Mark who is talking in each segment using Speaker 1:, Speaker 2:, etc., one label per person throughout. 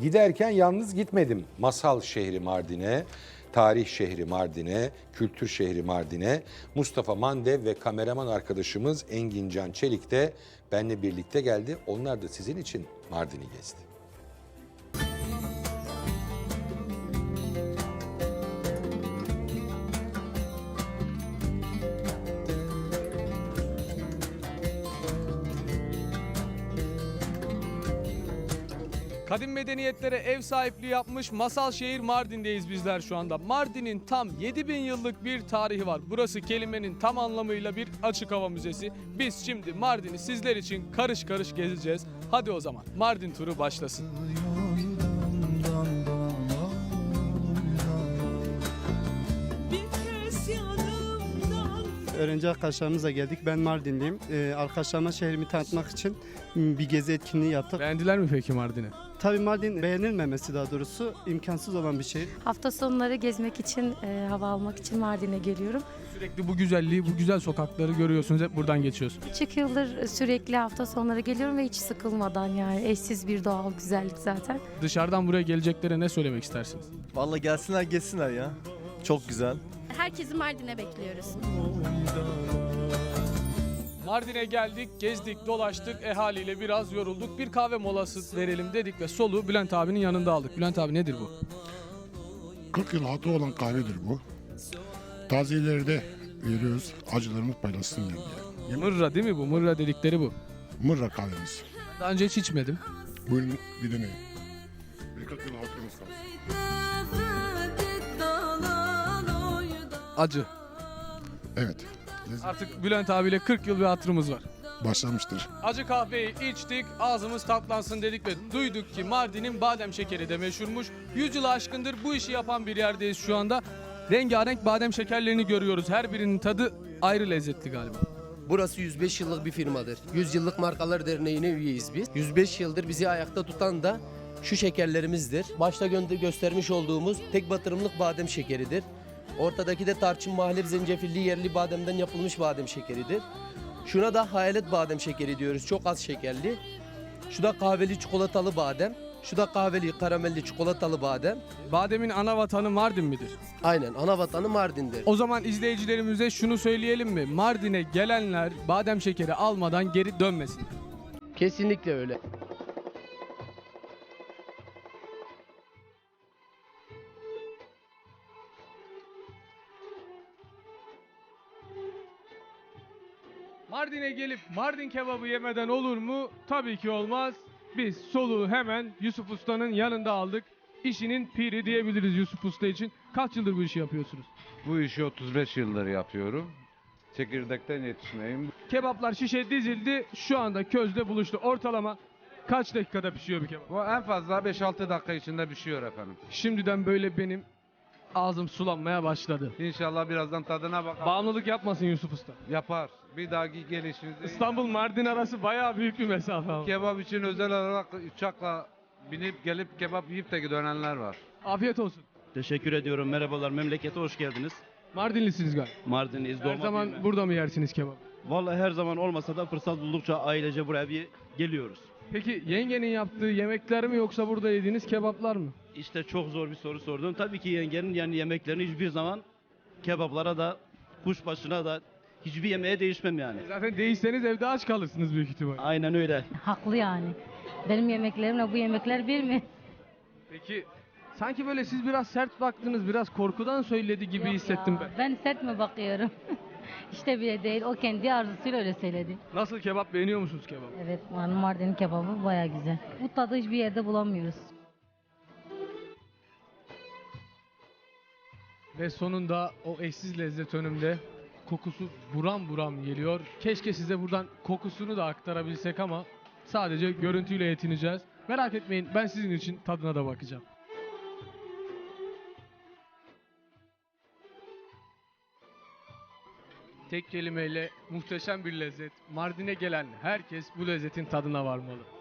Speaker 1: Giderken yalnız gitmedim. Masal şehri Mardin'e, tarih şehri Mardin'e, kültür şehri Mardin'e. Mustafa Mandev ve kameraman arkadaşımız Engin Can Çelik de benle birlikte geldi. Onlar da sizin için Mardin'i gezdi.
Speaker 2: Kadim medeniyetlere ev sahipliği yapmış masal şehir Mardin'deyiz bizler şu anda. Mardin'in tam 7000 yıllık bir tarihi var. Burası kelimenin tam anlamıyla bir açık hava müzesi. Biz şimdi Mardin'i sizler için karış karış gezeceğiz. Hadi o zaman Mardin turu başlasın.
Speaker 3: Öğrenci arkadaşlarımızla geldik. Ben Mardinliyim. Ee, arkadaşlarıma şehrimi tanıtmak için bir gezi etkinliği yaptık.
Speaker 2: Beğendiler mi peki Mardin'i?
Speaker 3: Tabii Mardin beğenilmemesi daha doğrusu imkansız olan bir şehir.
Speaker 4: Hafta sonları gezmek için, e, hava almak için Mardin'e geliyorum.
Speaker 2: Sürekli bu güzelliği, bu güzel sokakları görüyorsunuz. Hep buradan geçiyorsunuz.
Speaker 4: 3 yıldır sürekli hafta sonları geliyorum ve hiç sıkılmadan yani eşsiz bir doğal güzellik zaten.
Speaker 2: Dışarıdan buraya geleceklere ne söylemek istersiniz?
Speaker 5: Vallahi gelsinler geçsinler ya. Çok güzel.
Speaker 6: Herkesi Mardin'e bekliyoruz.
Speaker 2: Mardin'e geldik, gezdik, dolaştık, ehaliyle biraz yorulduk. Bir kahve molası verelim dedik ve soluğu Bülent abinin yanında aldık. Bülent abi nedir bu?
Speaker 7: 40 yıl hatı olan kahvedir bu. Taziyeleri de veriyoruz. Acılarımız paylaşsınlar diye. Yemek
Speaker 2: Mırra değil mi bu? Mırra dedikleri bu.
Speaker 7: mırra kahvemiz.
Speaker 2: Daha önce hiç içmedim.
Speaker 7: Buyurun bir deneyin. Bir 40 yıl hatırımız kalsın.
Speaker 2: Acı.
Speaker 7: Evet.
Speaker 2: Artık Bülent abiyle 40 yıl bir hatırımız var.
Speaker 7: Başlamıştır.
Speaker 2: Acı kahveyi içtik, ağzımız tatlansın dedik ve duyduk ki Mardin'in badem şekeri de meşhurmuş. 100 yılı aşkındır bu işi yapan bir yerdeyiz şu anda. Rengarenk badem şekerlerini görüyoruz. Her birinin tadı ayrı lezzetli galiba.
Speaker 8: Burası 105 yıllık bir firmadır. 100 yıllık Markalar Derneği'ne üyeyiz biz. 105 yıldır bizi ayakta tutan da şu şekerlerimizdir. Başta gö- göstermiş olduğumuz tek batırımlık badem şekeridir. Ortadaki de tarçın, mahlep, zencefilli yerli bademden yapılmış badem şekeridir. Şuna da hayalet badem şekeri diyoruz. Çok az şekerli. Şu da kahveli çikolatalı badem. Şu da kahveli karamelli çikolatalı badem.
Speaker 2: Bademin ana vatanı Mardin midir?
Speaker 8: Aynen ana vatanı Mardin'dir.
Speaker 2: O zaman izleyicilerimize şunu söyleyelim mi? Mardin'e gelenler badem şekeri almadan geri dönmesin.
Speaker 8: Kesinlikle öyle.
Speaker 2: Mardin'e gelip Mardin kebabı yemeden olur mu? Tabii ki olmaz. Biz soluğu hemen Yusuf Usta'nın yanında aldık. İşinin piri diyebiliriz Yusuf Usta için. Kaç yıldır bu işi yapıyorsunuz?
Speaker 9: Bu işi 35 yıldır yapıyorum. Çekirdekten yetişmeyim.
Speaker 2: Kebaplar şişe dizildi. Şu anda közde buluştu. Ortalama kaç dakikada pişiyor bir kebap?
Speaker 9: Bu en fazla 5-6 dakika içinde pişiyor efendim.
Speaker 2: Şimdiden böyle benim ağzım sulanmaya başladı.
Speaker 9: İnşallah birazdan tadına bakalım.
Speaker 2: Bağımlılık yapmasın Yusuf Usta.
Speaker 9: Yapar. Bir dahaki gelişinizde
Speaker 2: İstanbul Mardin arası bayağı büyük bir mesafe ama.
Speaker 9: kebap için özel olarak uçakla binip gelip kebap yiyip de dönenler var.
Speaker 2: Afiyet olsun.
Speaker 10: Teşekkür ediyorum. Merhabalar. Memlekete hoş geldiniz.
Speaker 2: Mardinlisiniz galiba.
Speaker 10: Mardin'iz.
Speaker 2: Her zaman burada mı yersiniz kebap?
Speaker 10: Vallahi her zaman olmasa da fırsat buldukça ailece buraya bir geliyoruz.
Speaker 2: Peki yengenin yaptığı yemekler mi yoksa burada yediğiniz kebaplar mı?
Speaker 10: İşte çok zor bir soru sordun. Tabii ki yengenin yani yemeklerini hiçbir zaman kebaplara da kuşbaşına da hiçbir yemeğe değişmem yani.
Speaker 2: Zaten değişseniz evde aç kalırsınız büyük ihtimal.
Speaker 10: Aynen öyle.
Speaker 4: Haklı yani. Benim yemeklerimle bu yemekler bir mi?
Speaker 2: Peki sanki böyle siz biraz sert baktınız, biraz korkudan söyledi gibi
Speaker 4: Yok
Speaker 2: hissettim
Speaker 4: ya,
Speaker 2: ben.
Speaker 4: Ben sert mi bakıyorum? işte bile değil. O kendi arzusuyla öyle söyledi.
Speaker 2: Nasıl kebap beğeniyor musunuz kebap?
Speaker 4: Evet Mardin Mardin kebabı baya güzel. Bu tadı hiçbir yerde bulamıyoruz.
Speaker 2: Ve sonunda o eşsiz lezzet önümde. Kokusu buram buram geliyor. Keşke size buradan kokusunu da aktarabilsek ama sadece görüntüyle yetineceğiz. Merak etmeyin ben sizin için tadına da bakacağım. Tek kelimeyle muhteşem bir lezzet. Mardin'e gelen herkes bu lezzetin tadına varmalı.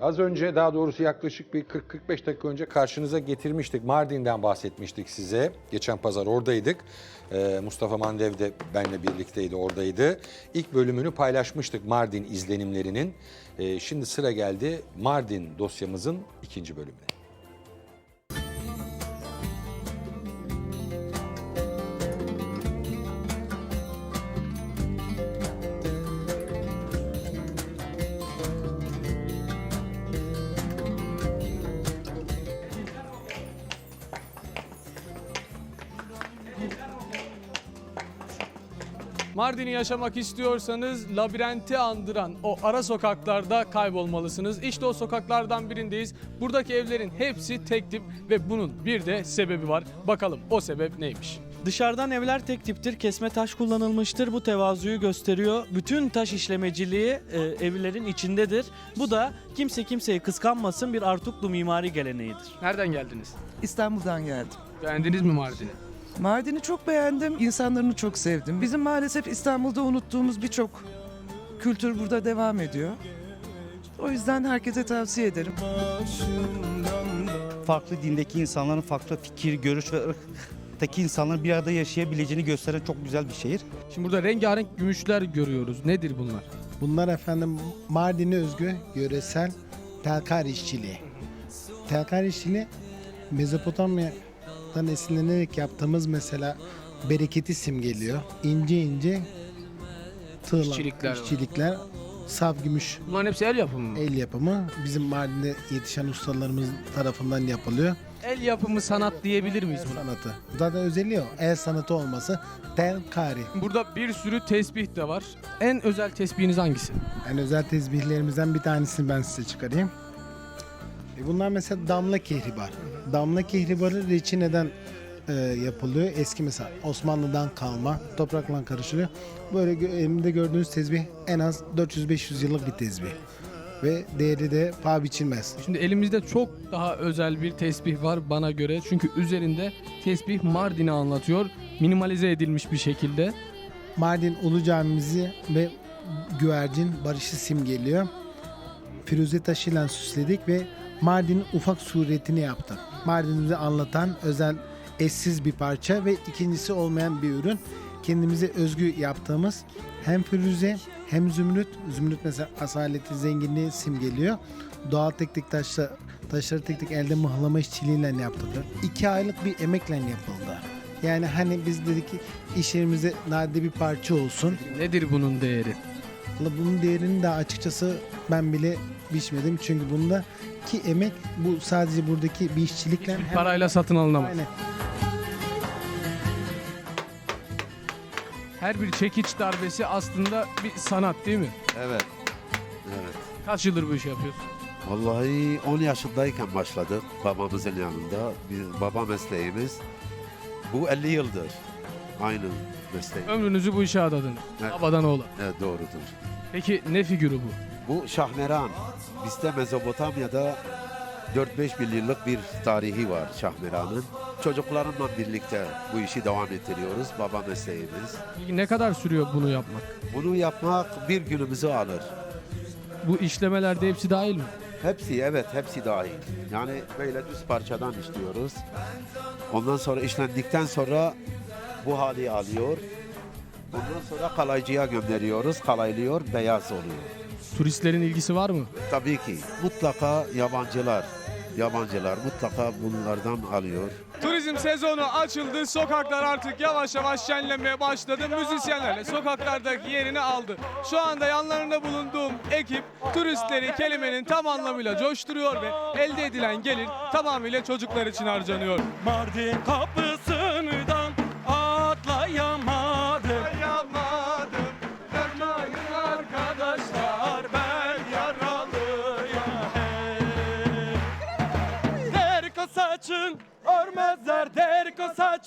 Speaker 1: Az önce daha doğrusu yaklaşık bir 40-45 dakika önce karşınıza getirmiştik. Mardin'den bahsetmiştik size. Geçen pazar oradaydık. Ee, Mustafa Mandev de benimle birlikteydi oradaydı. İlk bölümünü paylaşmıştık Mardin izlenimlerinin. Ee, şimdi sıra geldi Mardin dosyamızın ikinci bölümüne.
Speaker 2: Mardin'i yaşamak istiyorsanız labirenti andıran o ara sokaklarda kaybolmalısınız. İşte o sokaklardan birindeyiz. Buradaki evlerin hepsi tek tip ve bunun bir de sebebi var. Bakalım o sebep neymiş?
Speaker 11: Dışarıdan evler tek tiptir, kesme taş kullanılmıştır. Bu tevazuyu gösteriyor. Bütün taş işlemeciliği e, evlerin içindedir. Bu da kimse kimseyi kıskanmasın bir Artuklu mimari geleneğidir.
Speaker 2: Nereden geldiniz?
Speaker 12: İstanbul'dan geldim.
Speaker 2: Beğendiniz mi Mardin'i?
Speaker 12: Mardin'i çok beğendim. insanlarını çok sevdim. Bizim maalesef İstanbul'da unuttuğumuz birçok kültür burada devam ediyor. O yüzden herkese tavsiye ederim.
Speaker 3: Farklı dindeki insanların farklı fikir, görüş ve ırktaki insanların bir arada yaşayabileceğini gösteren çok güzel bir şehir.
Speaker 2: Şimdi burada rengarenk gümüşler görüyoruz. Nedir bunlar?
Speaker 13: Bunlar efendim Mardin'e özgü yöresel telkar işçiliği. Telkar işçiliği Mezopotamya'dan esinlenerek yaptığımız mesela bereketi simgeliyor. İnce ince tığlar,
Speaker 2: İşçilikler var.
Speaker 13: işçilikler, saf gümüş
Speaker 2: Bunların hepsi el yapımı mı?
Speaker 13: el yapımı bizim Mardin'de yetişen ustalarımız tarafından yapılıyor.
Speaker 2: El yapımı sanat diyebilir miyiz buna?
Speaker 13: sanatı. Zaten özelliği o. El sanatı olması telkari.
Speaker 2: Burada bir sürü tesbih de var. En özel tesbihiniz hangisi?
Speaker 13: En özel tezbihlerimizden bir tanesini ben size çıkarayım. E bunlar mesela damla kehribar. Damla kehribarı reçineden e, yapılıyor. Eski mesela Osmanlı'dan kalma toprakla karışılıyor. Böyle gö- elimde gördüğünüz tezbih en az 400-500 yıllık bir tezbih. Ve değeri de paha biçilmez.
Speaker 2: Şimdi elimizde çok daha özel bir tesbih var bana göre. Çünkü üzerinde tesbih Mardin'i anlatıyor. Minimalize edilmiş bir şekilde.
Speaker 13: Mardin Ulu Camimizi ve güvercin barışı simgeliyor. Firuze taşıyla süsledik ve Mardin'in ufak suretini yaptık. Mardin'imizi anlatan özel eşsiz bir parça ve ikincisi olmayan bir ürün. Kendimize özgü yaptığımız hem firuze hem zümrüt. Zümrüt mesela asaleti, zenginliği simgeliyor. Doğal tek tek taşla, taşları tek tek elde mıhlama işçiliğiyle yaptık. İki aylık bir emekle yapıldı. Yani hani biz dedik ki iş yerimize nadide bir parça olsun.
Speaker 2: Nedir bunun değeri?
Speaker 13: Bunun değerini de açıkçası ben bile biçmedim. Çünkü bunda ki emek bu sadece buradaki bir işçilikle hem-
Speaker 2: Parayla satın alınamaz.
Speaker 13: Aynen.
Speaker 2: Her bir çekiç darbesi aslında bir sanat değil mi?
Speaker 14: Evet. Evet.
Speaker 2: Kaç yıldır bu işi yapıyorsun?
Speaker 14: Vallahi 10 yaşındayken başladık babamızın yanında. Biz, baba mesleğimiz. Bu 50 yıldır. Aynı mesleği.
Speaker 2: Ömrünüzü bu işe adadınız.
Speaker 14: Evet.
Speaker 2: Babadan oğula.
Speaker 14: Evet doğrudur.
Speaker 2: Peki ne figürü bu?
Speaker 14: Bu Şahmeran. Bizde Mezopotamya'da 4-5 bin yıllık bir tarihi var Şahmeran'ın. Çocuklarımla birlikte bu işi devam ettiriyoruz. Baba mesleğimiz.
Speaker 2: Ne kadar sürüyor bunu yapmak?
Speaker 14: Bunu yapmak bir günümüzü alır.
Speaker 2: Bu işlemelerde hepsi dahil mi?
Speaker 14: Hepsi evet hepsi dahil. Yani böyle düz parçadan işliyoruz. Ondan sonra işlendikten sonra bu hali alıyor. Ondan sonra kalaycıya gönderiyoruz. Kalaylıyor, beyaz oluyor.
Speaker 2: Turistlerin ilgisi var mı?
Speaker 14: Tabii ki mutlaka yabancılar, yabancılar mutlaka bunlardan alıyor.
Speaker 2: Turizm sezonu açıldı. Sokaklar artık yavaş yavaş şenlenmeye başladı. Müzisyenlerle sokaklardaki yerini aldı. Şu anda yanlarında bulunduğum ekip turistleri kelimenin tam anlamıyla coşturuyor ve elde edilen gelir tamamıyla çocuklar için harcanıyor.
Speaker 11: Mardin kapısından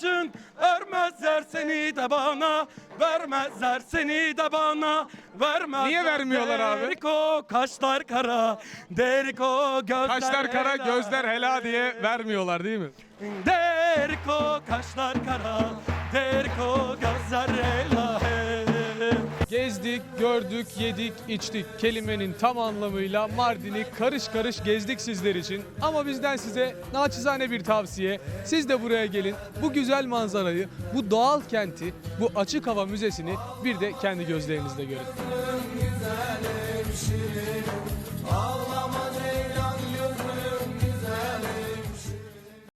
Speaker 11: derko saçın örmezler seni de bana vermezler seni de bana vermezler.
Speaker 2: Niye vermiyorlar abi?
Speaker 11: Derko kaşlar kara derko gözler
Speaker 2: Kaşlar kara,
Speaker 11: helal.
Speaker 2: gözler hela diye vermiyorlar değil mi?
Speaker 11: Derko kaşlar kara Derko gözler ela
Speaker 2: Gezdik, gördük, yedik, içtik. Kelimenin tam anlamıyla Mardin'i karış karış gezdik sizler için. Ama bizden size naçizane bir tavsiye. Siz de buraya gelin. Bu güzel manzarayı, bu doğal kenti, bu açık hava müzesini bir de kendi gözlerinizle görün. Ağlamadım.